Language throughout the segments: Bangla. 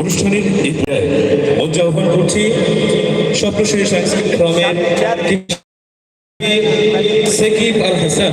অনুষ্ঠানের আহ্বান করছি। স্বপ্নশ্রী সাংস্কৃতিক ফোরামের সেকিব আল হাসান।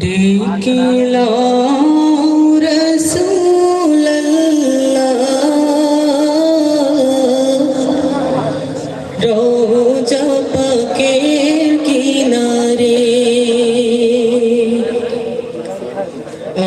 ডেকিলা রোজা পাকের কিনারে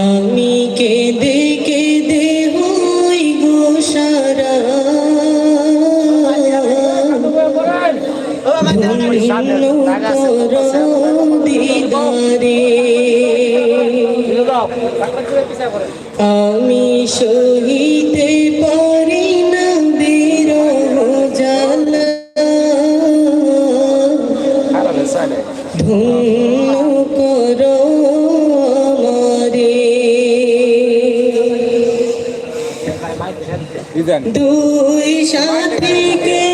আমি কেঁদে কেঁদে হই গো সারা করো আমি সহিতে পারি না বিরহ করো দুই সাথীকে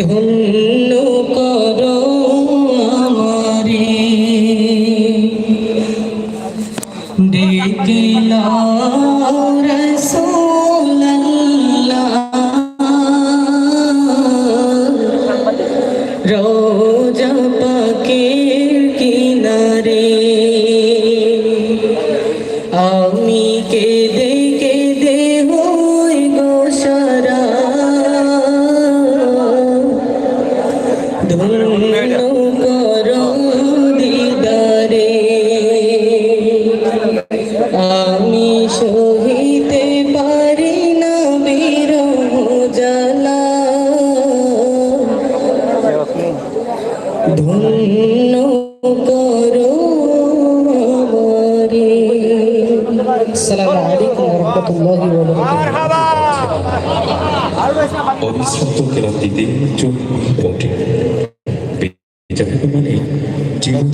ধন্য করো আমারে। ডেকে রোজ পা অবিশ্রান্ত ক্লান্তিতে চোখ পটে বেঁচে থাকা মানে জীবন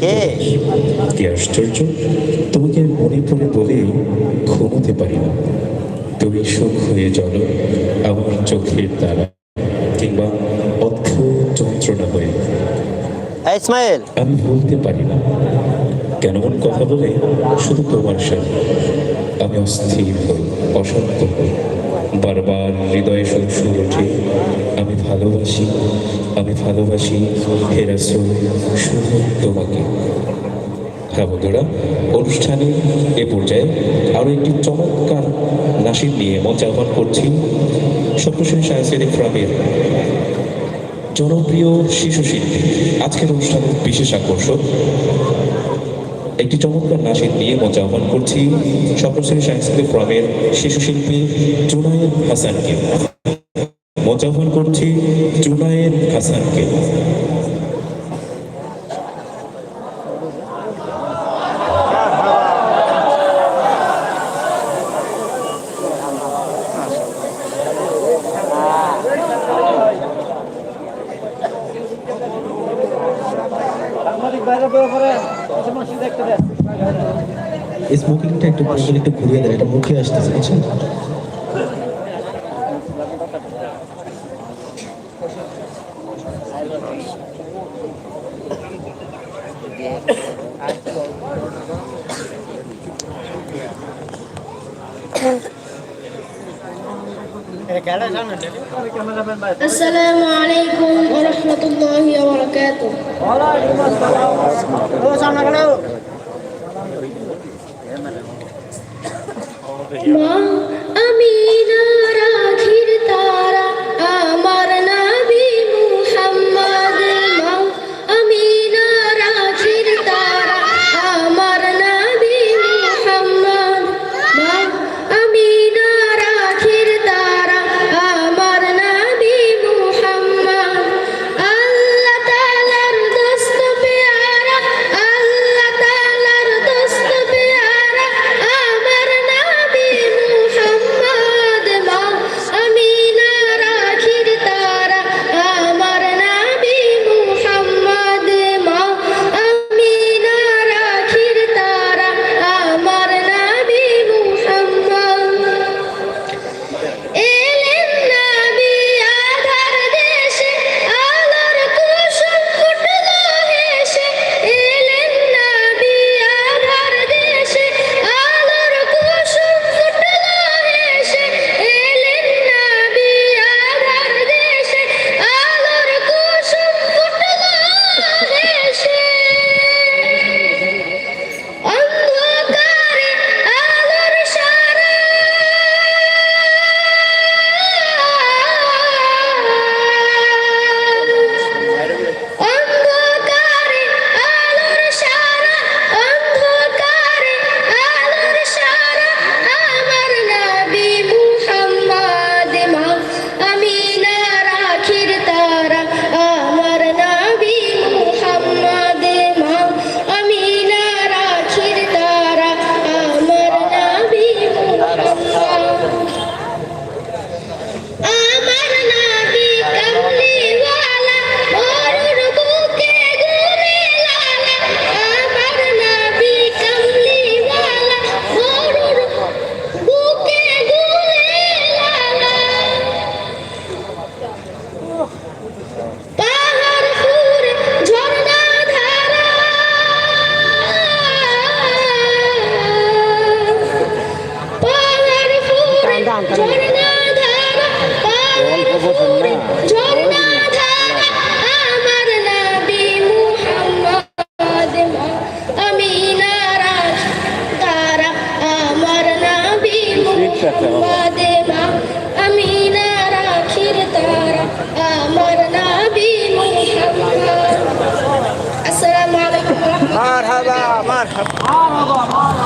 কি? আশ্চর্য? তোমাকে আমি মনে পড়ে বলে ঘুমোতে পারি না। তুমি সুখ হয়ে চলো আমার চোখের দ্বারা কিংবা অদ্ভুত যন্ত্রণা হয়ে। ইসমাইল! আমি বলতে পারি না। কেন কথা বলে? শুধু তোমার সাথে। আমি অস্থির হই অসত্য হই। বারবার হৃদয়ে সুর ওঠে। আমি ভালোবাসি আমি ভালোবাসি হেরাসো শুধু তোমাকে। হ্যাঁ বন্ধুরা, অনুষ্ঠানে এ পর্যায়ে আরও একটি চমৎকার নাসির নিয়ে মঞ্চ আহ্বান করছি সপ্তশ্রেণী সাংস্কৃতিক ফ্রামের জনপ্রিয় শিশু শিল্পী। আজকের অনুষ্ঠানের বিশেষ আকর্ষণ একটি চমৎকার নাচের দিয়ে মঞ্চ আহ্বান করছি সপ্রশ্রী সাংস্কৃতিক ফোরামের শিশু শিল্পী জুনায়েদ হাসানকে। মঞ্চ আহ্বান করছি জুনায়েদ হাসানকে। স্মোকিংটা একটু আসলে একটু ঘুরিয়ে দেয় এটা মুখে আসতে চাইছে Thank you. Assalamualaikum warahmatullahi wabarakatuh. Waalaikumsalam. Ma আচ্ছা আচ্ছা আমি না রাখির তারা আমার মারহাবা মারহাবা মারহাবা।